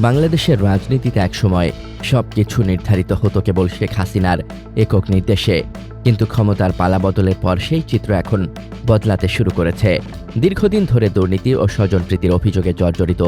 বাংলাদেশের রাজনীতিতে একসময় সব কিছু নির্ধারিত হতো কেবল শেখ হাসিনার একক নির্দেশে। কিন্তু ক্ষমতার পালা বদলের পর সেই চিত্র এখন বদলাতে শুরু করেছে। দীর্ঘদিন ধরে দুর্নীতি ও স্বজনপ্রীতির অভিযোগে জর্জরিত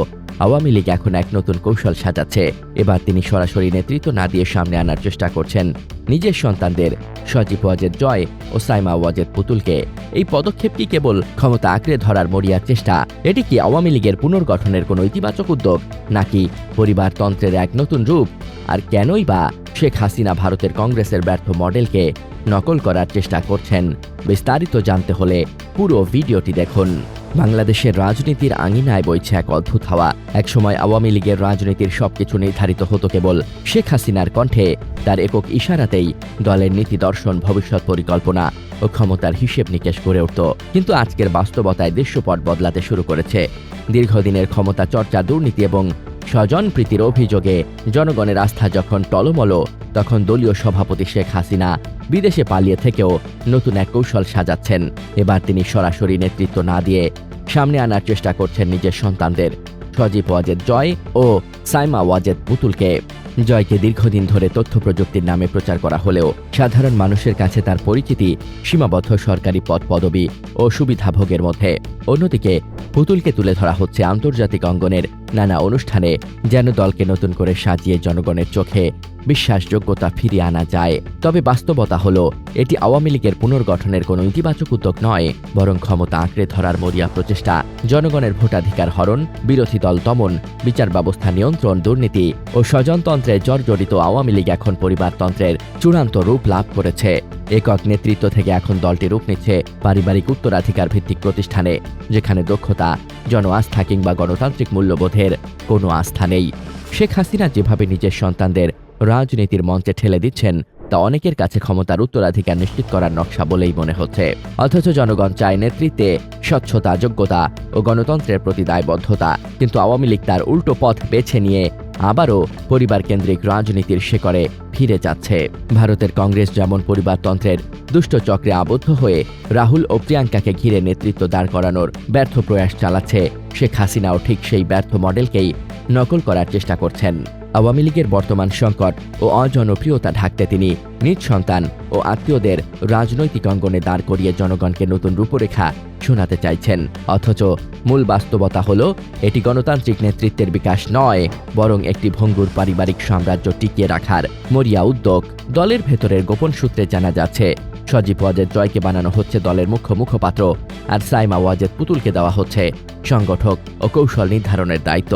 আওয়ামী লীগ এখন এক নতুন কৌশল সাজাচ্ছে। এবার তিনি সরাসরি নেতৃত্ব না দিয়ে সামনে আনার চেষ্টা করছেন নিজের সন্তানদের, সজীব ওয়াজেদ জয় ও সাইমা ওয়াজেদ পুতুলকে। এই পদক্ষেপ কি কেবল ক্ষমতা আঁকড়ে ধরার মরিয়ার চেষ্টা, এটি কি আওয়ামী লীগের পুনর্গঠনের কোনো ইতিবাচক উদ্যোগ, নাকি পরিবারতন্ত্রের এক নতুন রূপ? আর কেনই বা শেখ হাসিনা ভারতের কংগ্রেসের ব্যর্থ মডেলকে নকল করার চেষ্টা করছেন? বিস্তারিত জানতে হলে পুরো ভিডিওটি দেখুন। বাংলাদেশের রাজনীতির আঙিনায় বইছে এক অদ্ভুত হাওয়া। একসময় আওয়ামী লীগের রাজনীতির সবকিছু নির্ধারিত হতো কেবল। শেখ হাসিনার কণ্ঠে তার একক ইশারাতেই দলের নীতি দর্শন, ভবিষ্যৎ পরিকল্পনা ও ক্ষমতার হিসেব নিকেশ গড়ে উঠত। কিন্তু আজকের বাস্তবতায় দৃশ্যপট বদলাতে শুরু করেছে। দীর্ঘদিনের ক্ষমতা চর্চা, দুর্নীতি এবং স্বজনপ্রীতির অভিযোগে জনগণের আস্থা যখন টলমল, তখন দলীয় সভাপতি শেখ হাসিনা বিদেশে পালিয়ে থেকেও নতুন এক কৌশল সাজাচ্ছেন। এবার তিনি সরাসরি নেতৃত্ব না দিয়ে সামনে আনার চেষ্টা করছেন নিজের সন্তানদের। সজীব ওয়াজেদ জয় ও সাইমা ওয়াজেদ পুতুলকে। জয়কে দীর্ঘদিন ধরে তথ্য প্রযুক্তির নামে প্রচার করা হলেও সাধারণ মানুষের কাছে তার পরিচিতি সীমাবদ্ধ সরকারি পদ পদবি ও সুবিধাভোগের মধ্যে। অন্যদিকে, পুতুলকে তুলে ধরা হচ্ছে আন্তর্জাতিক অঙ্গনের নানা অনুষ্ঠানে যেন দলকে নতুন করে সাজিয়ে জনগণের চোখে বিশ্বাসযোগ্যতা ফিরিয়ে আনা যায়। তবে বাস্তবতা হলো, এটি আওয়ামী লীগের পুনর্গঠনের কোনো ইতিবাচক উদ্যোগ নয়, বরং ক্ষমতা আঁকড়ে ধরার মরিয়া প্রচেষ্টা। জনগণের ভোটাধিকার হরণ, বিরোধী দল দমন, বিচার ব্যবস্থা নিয়ন্ত্রণ, দুর্নীতি ও স্বজনতন্ত্রে জর্জরিত আওয়ামী লীগ এখন পরিবারতন্ত্রের চূড়ান্ত রূপ লাভ করেছে। একক নেতৃত্ব থেকে এখন দলটি রূপ নিচ্ছে পারিবারিক উত্তরাধিকার ভিত্তিক প্রতিষ্ঠানে, যেখানে দক্ষতা, জন আস্থা কিংবা গণতান্ত্রিক মূল্যবোধের কোনো আস্থা নেই। শেখ হাসিনা যেভাবে নিজের সন্তানদের রাজনীতির মঞ্চে ঠেলে দিচ্ছেন, তা অনেকের কাছে ক্ষমতার উত্তরাধিকার নিশ্চিত করার নকশা বলেই মনে হচ্ছে। অথচ জনগণ চায় নেতৃত্বে স্বচ্ছতা, যোগ্যতা ও গণতন্ত্রের প্রতি দায়বদ্ধতা, কিন্তু আওয়ামী লীগ তার উল্টো পথ বেছে নিয়ে আবারও পরিবার কেন্দ্রিক রাজনীতির শেকড়ে ফিরে যাচ্ছে। ভারতের কংগ্রেস যেমন পরিবারতন্ত্রের দুষ্ট চক্রে আবদ্ধ হয়ে রাহুল ও প্রিয়াঙ্কাকে ঘিরে নেতৃত্ব দাঁড় করানোর ব্যর্থ প্রয়াস চালাচ্ছে শেখ হাসিনাও ঠিক সেই ব্যর্থ মডেলকেই নকল করার চেষ্টা করছেন। আওয়ামী লীগের বর্তমান সংকট ও অজনপ্রিয়তা ঢাকতে তিনি নিজ সন্তান ও আত্মীয়দের রাজনৈতিক অঙ্গনে দাঁড় করিয়ে জনগণকে নতুন রূপরেখা শোনাতে চাইছেন। অথচ মূল বাস্তবতা হলো, এটি গণতান্ত্রিক নেতৃত্বের বিকাশ নয়, বরং একটি ভঙ্গুর পারিবারিক সাম্রাজ্য টিকিয়ে রাখার মরিয়া উদ্যোগ। দলের ভেতরের গোপন সূত্রে জানা যাচ্ছে, সজীব ওয়াজেদ জয়কে বানানো হচ্ছে দলের মুখ্য মুখপাত্র আর সাইমা ওয়াজেদ পুতুলকে দেওয়া হচ্ছে সংগঠক ও কৌশল নির্ধারণের দায়িত্ব।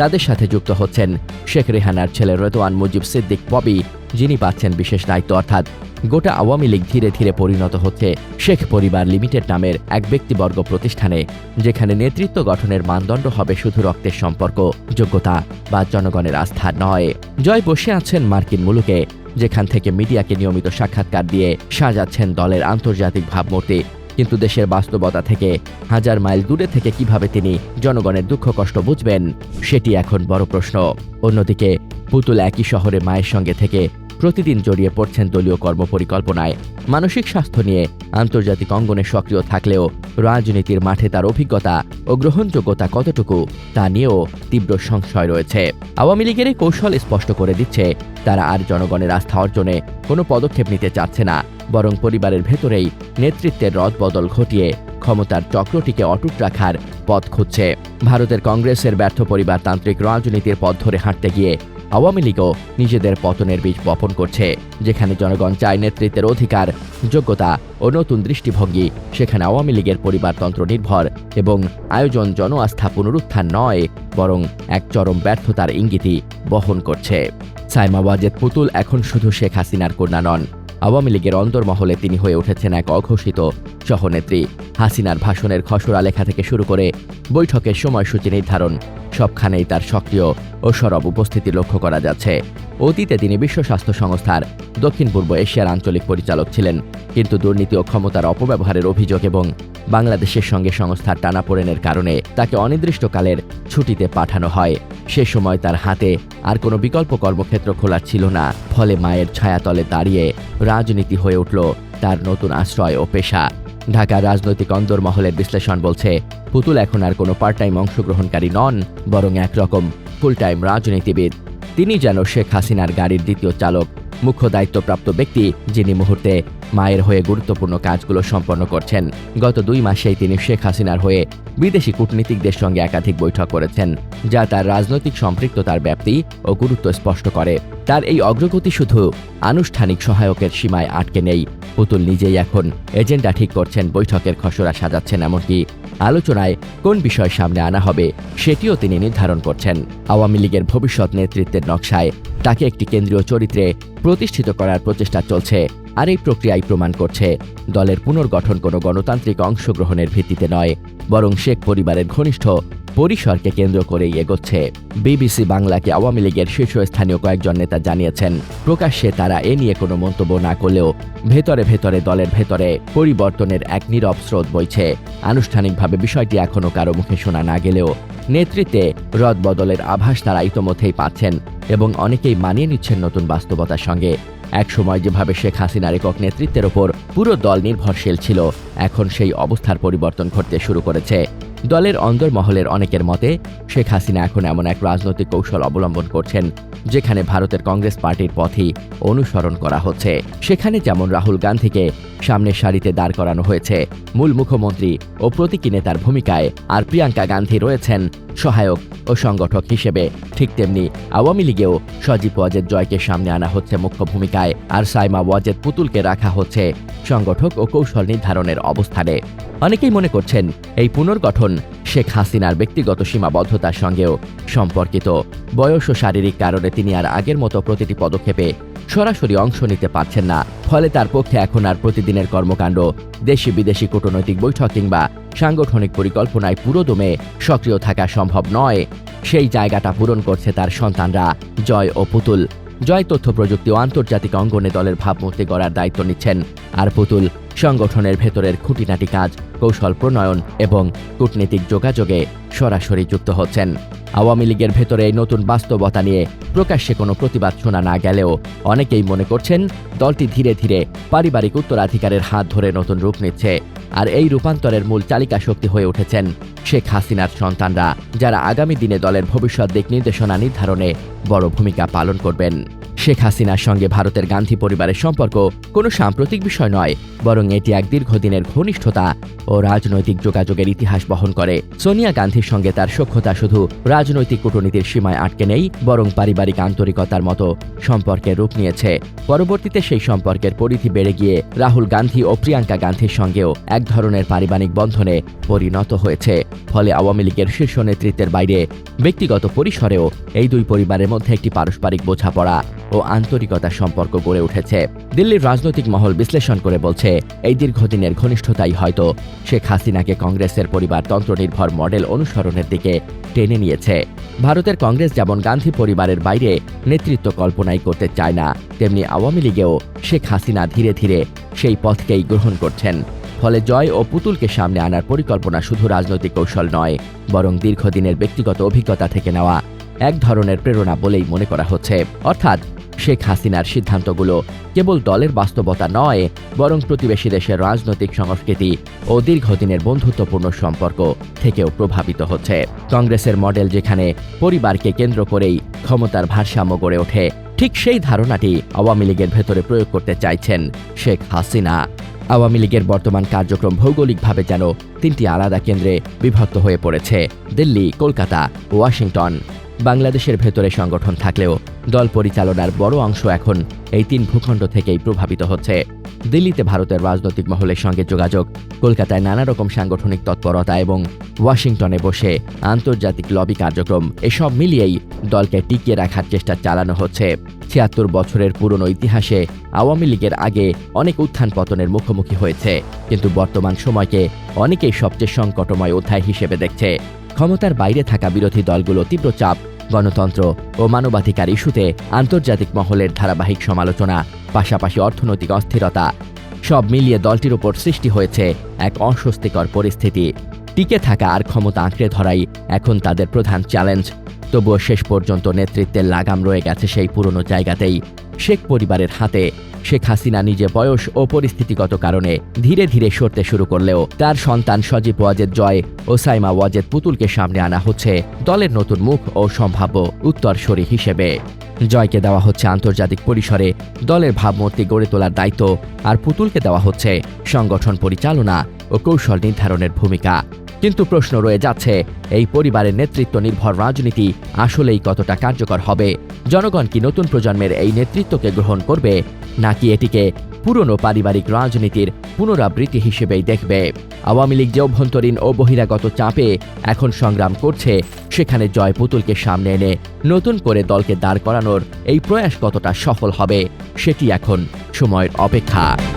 তাদের সাথে যুক্ত হচ্ছেন শেখ রেহানার ছেলে রেতোয়ান মুজিব সিদ্দিক ববি যিনি পাচ্ছেন বিশেষ দায়িত্ব, অর্থাৎ গোটা আওয়ামী লীগ ধীরে ধীরে পরিণত হচ্ছে শেখ পরিবার লিমিটেড নামের এক ব্যক্তিবর্গ প্রতিষ্ঠানে, যেখানে নেতৃত্ব গঠনের মানদণ্ড হবে শুধু রক্তের সম্পর্ক, যোগ্যতা বা জনগণের আস্থা নয়। জয় বসে আছেন মার্কিন মুলুকে, যেখান থেকে মিডিয়াকে নিয়মিত সাক্ষাৎকার দিয়ে সাজাচ্ছেন দলের আন্তর্জাতিক ভাবমূর্তি কিন্তু দেশের বাস্তবতা থেকে হাজার মাইল দূরে থেকে কীভাবে তিনি জনগণের দুঃখ কষ্ট বুঝবেন, সেটি এখন বড় প্রশ্ন। অন্যদিকে, পুতুল একই শহরে মায়ের সঙ্গে থেকে প্রতিদিন জড়িয়ে পড়ছেন দলীয় কর্মপরিকল্পনায়। মানসিক স্বাস্থ্য নিয়ে আন্তর্জাতিক অঙ্গনে সক্রিয় থাকলেও রাজনীতির মাঠে তার অভিজ্ঞতা ও গ্রহণযোগ্যতা কতটুকু তা নিয়েও তীব্র সংশয় রয়েছে। আওয়ামী লীগের কৌশল স্পষ্ট করে দিচ্ছে, তারা আর জনগণের আস্থা অর্জনে কোনো পদক্ষেপ নিতে চাচ্ছে না। বরং পরিবারের ভেতরেই নেতৃত্বের রদবদল ঘটিয়ে ক্ষমতার চক্রটিকে অটুট রাখার পথ খুঁজছে। ভারতের কংগ্রেসের ব্যর্থ পরিবারতান্ত্রিক রাজনীতির পথ ধরে হাঁটতে গিয়ে আওয়ামী লীগও নিজেদের পতনের বীজ বপন করছে। যেখানে জনগণ চায় নেতৃত্বের অধিকার, যোগ্যতা ও নতুন দৃষ্টিভঙ্গি, সেখানে আওয়ামী লীগের পরিবারতন্ত্র নির্ভর এবং আয়োজন জন আস্থা পুনরুত্থান নয়, বরং এক চরম ব্যর্থতার ইঙ্গিতই বহন করছে। সাইমা ওয়াজেদ পুতুল এখন শুধু শেখ হাসিনার কন্যা নন। আওয়ামী লীগের অন্তর্মহলে তিনি হয়ে উঠেছেন এক অঘোষিত সহনেত্রী। হাসিনার ভাষণের খসড়া লেখা থেকে শুরু করে বৈঠকের সময়সূচি নির্ধারণ। সবখানেই তার সক্রিয় ও সরব উপস্থিতি লক্ষ্য করা যাচ্ছে। অতীতে তিনি বিশ্ব স্বাস্থ্য সংস্থার দক্ষিণ পূর্ব এশিয়ার আঞ্চলিক পরিচালক ছিলেন, কিন্তু দুর্নীতি ও ক্ষমতার অপব্যবহারের অভিযোগ এবং বাংলাদেশের সঙ্গে সংস্থার টানাপোড়েনের কারণে তাকে অনির্দিষ্টকালের ছুটিতে পাঠানো হয়। সে সময় তার হাতে আর কোনো বিকল্প কর্মক্ষেত্র খোলা ছিল না, ফলে মায়ের ছায়াতলে দাঁড়িয়ে রাজনীতি হয়ে উঠল তার নতুন আশ্রয় ও পেশা। ঢাকার রাজনৈতিক অন্দরমহলের বিশ্লেষণ বলছে, পুতুল এখন আর কোনো পার্ট টাইম অংশগ্রহণকারী নন, বরং একরকম ফুল টাইম রাজনীতিবিদ। তিনি যেন শেখ হাসিনার গাড়ির দ্বিতীয় চালক। মুখ্য দায়িত্বপ্রাপ্ত ব্যক্তি যিনি মুহূর্তে মায়ের হয়ে গুরুত্বপূর্ণ কাজগুলো সম্পন্ন করছেন। গত দুই মাসেই তিনি শেখ হাসিনার হয়ে বিদেশি কূটনীতিকদের সঙ্গে একাধিক বৈঠক করেছেন, যা তার রাজনৈতিক সম্পৃক্ততার ব্যাপ্তি ও গুরুত্ব স্পষ্ট করে। তার এই অগ্রগতি শুধু আনুষ্ঠানিক সহায়কের সীমায় আটকে নেই, পুতুল নিজেই এখন এজেন্ডা ঠিক করছেন, বৈঠকের খসড়া সাজাচ্ছেন এমনকি আলোচনায় কোন বিষয় সামনে আনা হবে, সেটিও তিনি নির্ধারণ করছেন। আওয়ামী লীগের ভবিষ্যৎ নেতৃত্বের নকশায় তাকে একটি কেন্দ্রীয় চরিত্রে প্রতিষ্ঠিত করার প্রচেষ্টা চলছে। আর এই প্রক্রিয়াই প্রমাণ করছে। দলের পুনর্গঠন কোনো গণতান্ত্রিক অংশগ্রহণের ভিত্তিতে নয়, বরং শেখ পরিবারের ঘনিষ্ঠ পরিসরকে কেন্দ্র করেই এগোচ্ছে। বিবিসি বাংলাকে আওয়ামী লীগের শীর্ষস্থানীয় কয়েকজন নেতা জানিয়েছেন, প্রকাশ্যে তারা এ নিয়ে কোনো মন্তব্য না করলেও ভেতরে ভেতরে দলের ভেতরে পরিবর্তনের এক নীরব স্রোত বইছে। আনুষ্ঠানিকভাবে বিষয়টি এখনও কারও মুখে শোনা না গেলেও নেতৃত্বে রদবদলের আভাস তারা ইতোমধ্যেই পাচ্ছেন এবং অনেকেই মানিয়ে নিচ্ছেন নতুন বাস্তবতার সঙ্গে। একসময় যেভাবে শেখ হাসিনার একক নেতৃত্বের ওপর পুরো দল নির্ভরশীল ছিল, এখন সেই অবস্থার পরিবর্তন ঘটতে শুরু করেছে। দলের অন্দরমহলের অনেকের মতে, শেখ হাসিনা এখন এমন এক রাজনৈতিক কৌশল অবলম্বন করছেন, যেখানে ভারতের কংগ্রেস পার্টির পথই অনুসরণ করা হচ্ছে। সেখানে যেমন রাহুল গান্ধীকে সামনের সারিতে দাঁড় করানো হয়েছে, মূল মুখ্যমন্ত্রী ও প্রতীকী নেতার ভূমিকায় আর প্রিয়াঙ্কা গান্ধী রয়েছেন সহায়ক ও সংগঠক হিসেবে। ঠিক তেমনি আওয়ামী লীগেও সজীব ওয়াজেদ জয়কে সামনে আনা হচ্ছে মুখ্য ভূমিকায় আর সাইমা ওয়াজেদ পুতুলকে রাখা হচ্ছে সংগঠক ও কৌশল নির্ধারণের অবস্থানে। অনেকেই মনে করছেন এই পুনর্গঠন শেখ হাসিনার ব্যক্তিগত সীমাবদ্ধতার সঙ্গেও সম্পর্কিত। বয়স ও শারীরিক কারণে তিনি আর আগের মতো প্রতিটি পদক্ষেপে সরাসরি অংশ নিতে পারছেন না। ফলে তার পক্ষে এখন আর প্রতিদিনের কর্মকাণ্ড দেশি বিদেশি কূটনৈতিক বৈঠক কিংবা সাংগঠনিক পরিকল্পনায় পুরোদমে সক্রিয় থাকা সম্ভব নয়। সেই জায়গাটা পূরণ করছে তার সন্তানরা, জয় ও পুতুল। জয় তথ্য প্রযুক্তি ও আন্তর্জাতিক অঙ্গনে দলের ভাবমূর্তি গড়ার দায়িত্ব নিচ্ছেন। আর পুতুল সংগঠনের ভেতরের খুঁটিনাটি কাজ, কৌশল প্রণয়ন এবং কূটনীতিক যোগাযোগে সরাসরি যুক্ত হচ্ছেন। আওয়ামী লীগের ভেতরে এই নতুন বাস্তবতা নিয়ে প্রকাশ্যে কোনো প্রতিবাদ শোনা না গেলেও অনেকেই মনে করছেন, দলটি ধীরে ধীরে পারিবারিক উত্তরাধিকারের হাত ধরে নতুন রূপ নিচ্ছে। আর এই রূপান্তরের মূল চালিকা শক্তি হয়ে উঠেছেন শেখ হাসিনার সন্তানরা, যারা আগামী দিনে দলের ভবিষ্যৎ দিক নির্দেশনা নির্ধারণে বড় ভূমিকা পালন করবেন। শেখ হাসিনার সঙ্গে ভারতের গান্ধী পরিবারের সম্পর্ক কোনো সাম্প্রতিক বিষয় নয়, বরং এটি এক দীর্ঘদিনের ঘনিষ্ঠতা ও রাজনৈতিক যোগাযোগের ইতিহাস বহন করে। সোনিয়া গান্ধীর সঙ্গে তার সখ্যতা শুধু রাজনৈতিক কূটনীতির সীমায় আটকে নেই, বরং পারিবারিক আন্তরিকতার মতো সম্পর্কের রূপ নিয়েছে। পরবর্তীতে সেই সম্পর্কের পরিধি বেড়ে গিয়ে রাহুল গান্ধী ও প্রিয়াঙ্কা গান্ধীর সঙ্গেও এক ধরনের পারিবারিক বন্ধনে পরিণত হয়েছে। ফলে আওয়ামী লীগের শীর্ষ নেতৃত্বের বাইরে ব্যক্তিগত পরিসরেও এই দুই পরিবারের মধ্যে একটি পারস্পরিক বোঝাপড়া ও আন্তরিকতার সম্পর্ক গড়ে উঠেছে। দিল্লির রাজনৈতিক মহল বিশ্লেষণ করে বলছে, এই দীর্ঘদিনের ঘনিষ্ঠতাই হয়তো শেখ হাসিনাকে কংগ্রেসের পরিবারতন্ত্র নির্ভর মডেল অনুসরণের দিকে টেনে নিয়েছে। ভারতের কংগ্রেস যেমন গান্ধী পরিবারের বাইরে নেতৃত্ব কল্পনাই করতে চায় না, তেমনি আওয়ামী লীগেও শেখ হাসিনা ধীরে ধীরে সেই পথকেই গ্রহণ করছেন। ফলে জয় ও পুতুলকে সামনে আনার পরিকল্পনা শুধু রাজনৈতিক কৌশল নয়, বরং দীর্ঘদিনের ব্যক্তিগত অভিজ্ঞতা থেকে নেওয়া এক ধরনের প্রেরণা বলেই মনে করা হচ্ছে। অর্থাৎ শেখ হাসিনার সিদ্ধান্তগুলো কেবল দলের বাস্তবতা নয়, বরং প্রতিবেশী দেশের রাজনৈতিক সংস্কৃতি ও দীর্ঘদিনের বন্ধুত্বপূর্ণ সম্পর্ক থেকেও প্রভাবিত হচ্ছে। কংগ্রেসের মডেল যেখানে পরিবারকে কেন্দ্র করেই ক্ষমতার ভারসাম্য গড়ে ওঠে, ঠিক সেই ধারণাটি আওয়ামী লীগের ভেতরে প্রয়োগ করতে চাইছেন শেখ হাসিনা। আওয়ামী লীগের বর্তমান কার্যক্রম ভৌগোলিকভাবে যেন তিনটি আলাদা কেন্দ্রে বিভক্ত হয়ে পড়েছে, দিল্লি, কলকাতা, ওয়াশিংটন। বাংলাদেশের ভেতরে সংগঠন থাকলেও দল পরিচালনার বড় অংশ এখন এই তিন ভূখণ্ড থেকেই প্রভাবিত হচ্ছে। দিল্লিতে ভারতের রাজনৈতিক মহলের সঙ্গে যোগাযোগ, কলকাতায় নানা রকম সাংগঠনিক তৎপরতা এবং ওয়াশিংটনে বসে আন্তর্জাতিক লবি কার্যক্রম, এসব মিলিয়েই দলকে টিকিয়ে রাখার চেষ্টা চালানো হচ্ছে। ছিয়াত্তর বছরের পুরনো ইতিহাসে আওয়ামী লীগের আগে অনেক উত্থান পতনের মুখোমুখি হয়েছে, কিন্তু বর্তমান সময়কে অনেকেই সবচেয়ে সংকটময় অধ্যায় হিসেবে দেখছে। ক্ষমতার বাইরে থাকা বিরোধী দলগুলো তীব্র চাপ, গণতন্ত্র ও মানবাধিকার ইস্যুতে আন্তর্জাতিক মহলের ধারাবাহিক সমালোচনা, পাশাপাশি অর্থনৈতিক অস্থিরতা, সব মিলিয়ে দলটির উপর সৃষ্টি হয়েছে এক অস্বস্তিকর পরিস্থিতি। টিকে থাকা আর ক্ষমতা আঁকড়ে ধরাই এখন তাদের প্রধান চ্যালেঞ্জ। তবুও শেষ পর্যন্ত নেতৃত্বের লাগাম রয়ে গেছে সেই পুরনো জায়গাতেই। শেখ পরিবারের হাতে শেখ হাসিনা নিজে বয়স ও পরিস্থিতিগত কারণে ধীরে ধীরে সরতে শুরু করলেও তার সন্তান সজীব ওয়াজেদ জয় ও সাইমা ওয়াজেদ পুতুলকে সামনে আনা হচ্ছে দলের নতুন মুখ ও সম্ভাব্য উত্তরসূরি হিসেবে। জয়কে দেওয়া হচ্ছে আন্তর্জাতিক পরিসরে দলের ভাবমূর্তি গড়ে তোলার দায়িত্ব আর পুতুলকে দেওয়া হচ্ছে সংগঠন পরিচালনা ও কৌশল নির্ধারণের ভূমিকা। কিন্তু প্রশ্ন রয়ে যাচ্ছে, এই পরিবারের নেতৃত্ব নির্ভর রাজনীতি আসলেই কতটা কার্যকর হবে? জনগণ কি নতুন প্রজন্মের এই নেতৃত্বকে গ্রহণ করবে নাকি এটিকে পুরনো পারিবারিক রাজনীতির পুনরাবৃত্তি হিসেবেই দেখবে। আওয়ামী লীগ যে অভ্যন্তরীণ ও বহিরাগত চাপে এখন সংগ্রাম করছে, সেখানে জয় পুতুলকে সামনে এনে নতুন করে দলকে দাঁড় করানোর এই প্রয়াস কতটা সফল হবে, সেটি এখন সময়ের অপেক্ষা।